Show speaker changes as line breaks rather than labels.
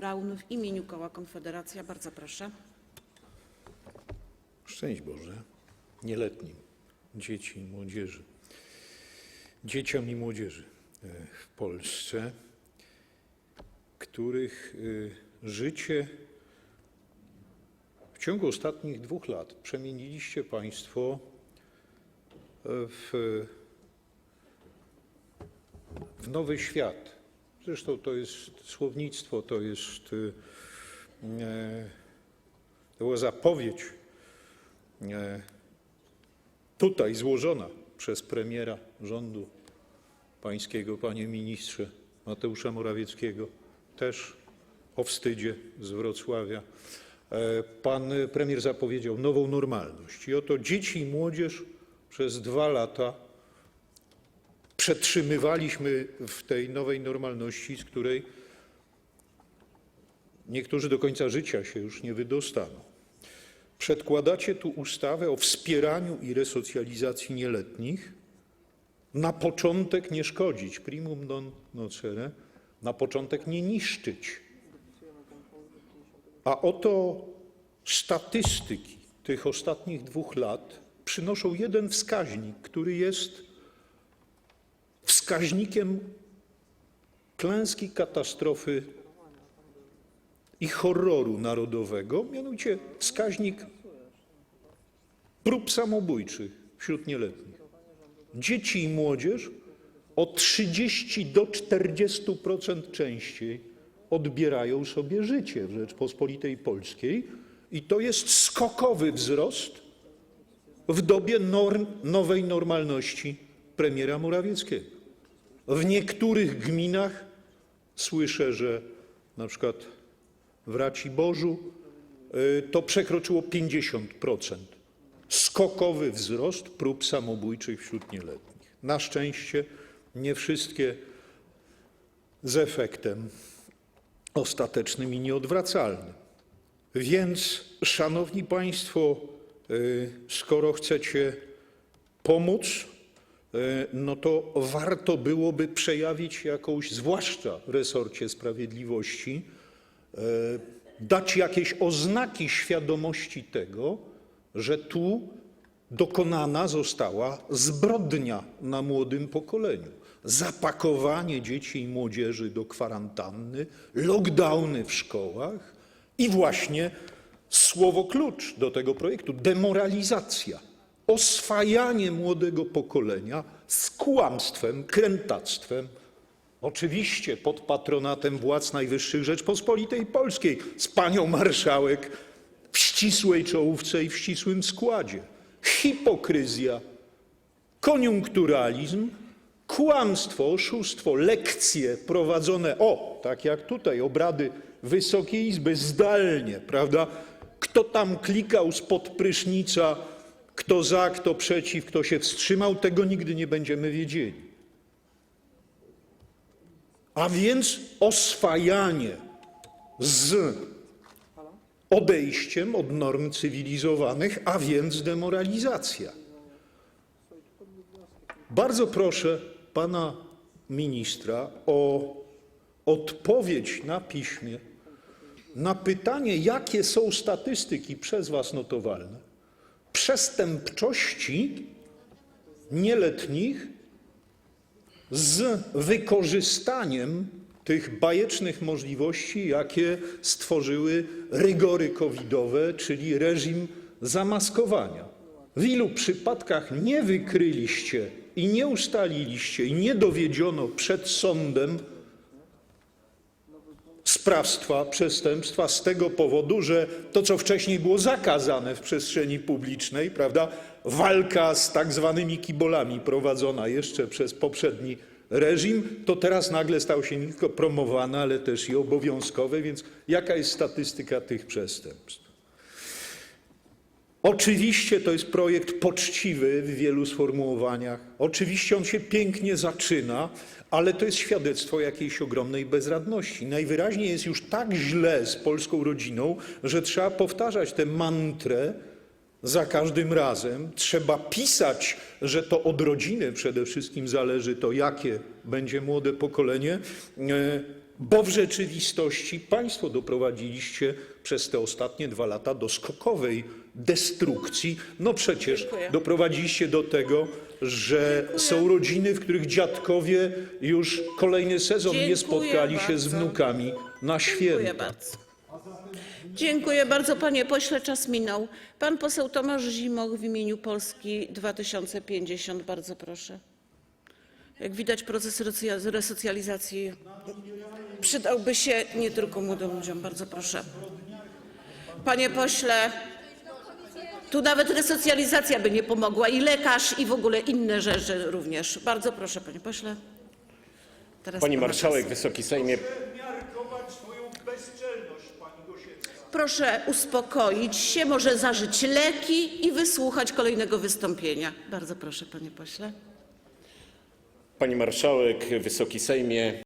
Braun w imieniu koła Konfederacja. Bardzo proszę.
Szczęść Boże nieletnim, dzieci i młodzieży, dzieciom i młodzieży e, w Polsce, których e, życie w ciągu ostatnich dwóch lat przemieniliście Państwo e, w, w nowy świat. Zresztą to jest słownictwo, to jest e, była zapowiedź e, tutaj złożona przez premiera rządu pańskiego, panie ministrze Mateusza Morawieckiego, też o wstydzie z Wrocławia. E, Pan premier zapowiedział nową normalność i oto dzieci i młodzież przez dwa lata przetrzymywaliśmy w tej nowej normalności, z której niektórzy do końca życia się już nie wydostaną. Przedkładacie tu ustawę o wspieraniu i resocjalizacji nieletnich. Na początek nie szkodzić, primum non nocere, na początek nie niszczyć. A oto statystyki tych ostatnich dwóch lat przynoszą jeden wskaźnik, który jest wskaźnikiem klęski, katastrofy i horroru narodowego, mianowicie wskaźnik prób samobójczych wśród nieletnich. Dzieci i młodzież o 30 do 40% częściej odbierają sobie życie w Rzeczpospolitej Polskiej i to jest skokowy wzrost w dobie norm nowej normalności premiera Morawieckiego. W niektórych gminach słyszę, że przykład w Raciborzu y, to przekroczyło 50%. Skokowy wzrost prób samobójczych wśród nieletnich. Na szczęście nie wszystkie z efektem ostatecznym i nieodwracalnym. Więc, szanowni państwo, y, skoro chcecie pomóc, to warto byłoby przejawić jakąś, zwłaszcza w resorcie sprawiedliwości, e, dać jakieś oznaki świadomości tego, że tu dokonana została zbrodnia na młodym pokoleniu. Zapakowanie dzieci i młodzieży do kwarantanny, lockdowny w szkołach i właśnie słowo klucz do tego projektu demoralizacja, oswajanie młodego pokolenia z kłamstwem, krętactwem, Oczywiście pod patronatem władz najwyższych Rzeczpospolitej Polskiej, z panią marszałek w ścisłej czołówce i w ścisłym składzie. Hipokryzja, koniunkturalizm, kłamstwo, oszustwo, lekcje prowadzone, o, tak jak tutaj, obrady Wysokiej Izby zdalnie, prawda? Kto tam klikał spod prysznica, kto za, kto przeciw, kto się wstrzymał, tego nigdy nie będziemy wiedzieli. A więc oswajanie z odejściem od norm cywilizowanych, a więc demoralizacja. Bardzo proszę pana ministra o odpowiedź na piśmie na pytanie, jakie są statystyki przez was notowalne przestępczości nieletnich z wykorzystaniem tych bajecznych możliwości, jakie stworzyły rygory covidowe, czyli reżim zamaskowania. W ilu przypadkach nie wykryliście i nie ustaliliście i nie dowiedziono przed sądem sprawstwa, przestępstwa z tego powodu, że to, co wcześniej było zakazane w przestrzeni publicznej, prawda, walka z tak zwanymi kibolami prowadzona jeszcze przez poprzedni reżim, to teraz nagle stało się nie tylko promowane, ale też i obowiązkowe, więc jaka jest statystyka tych przestępstw? Oczywiście to jest projekt poczciwy w wielu sformułowaniach. Oczywiście on się pięknie zaczyna, ale to jest świadectwo jakiejś ogromnej bezradności. Najwyraźniej jest już tak źle z polską rodziną, że trzeba powtarzać tę mantrę za każdym razem. Trzeba pisać, że to od rodziny przede wszystkim zależy to, jakie będzie młode pokolenie. Bo w rzeczywistości państwo doprowadziliście przez te ostatnie dwa lata do skokowej destrukcji. No przecież
Dziękuję.
doprowadziliście do tego, że są rodziny, w których dziadkowie już kolejny sezon nie
Dziękuję
spotkali się z
bardzo.
wnukami na
Dziękuję
święta.
bardzo. Dziękuję bardzo, panie pośle. Czas minął. Pan poseł Tomasz Zimoch w imieniu Polski 2050. Bardzo proszę. Jak widać, proces resocja- resocjalizacji przydałby się nie tylko młodym ludziom. Bardzo proszę. Panie pośle, tu nawet resocjalizacja by nie pomogła i lekarz, i w ogóle inne rzeczy również. Bardzo proszę, panie pośle. Teraz
Pani marszałek. Wysoki Sejmie.
Proszę uspokoić się, może zażyć leki i wysłuchać kolejnego wystąpienia. Bardzo proszę, panie pośle.
Pani marszałek, Wysoki Sejmie,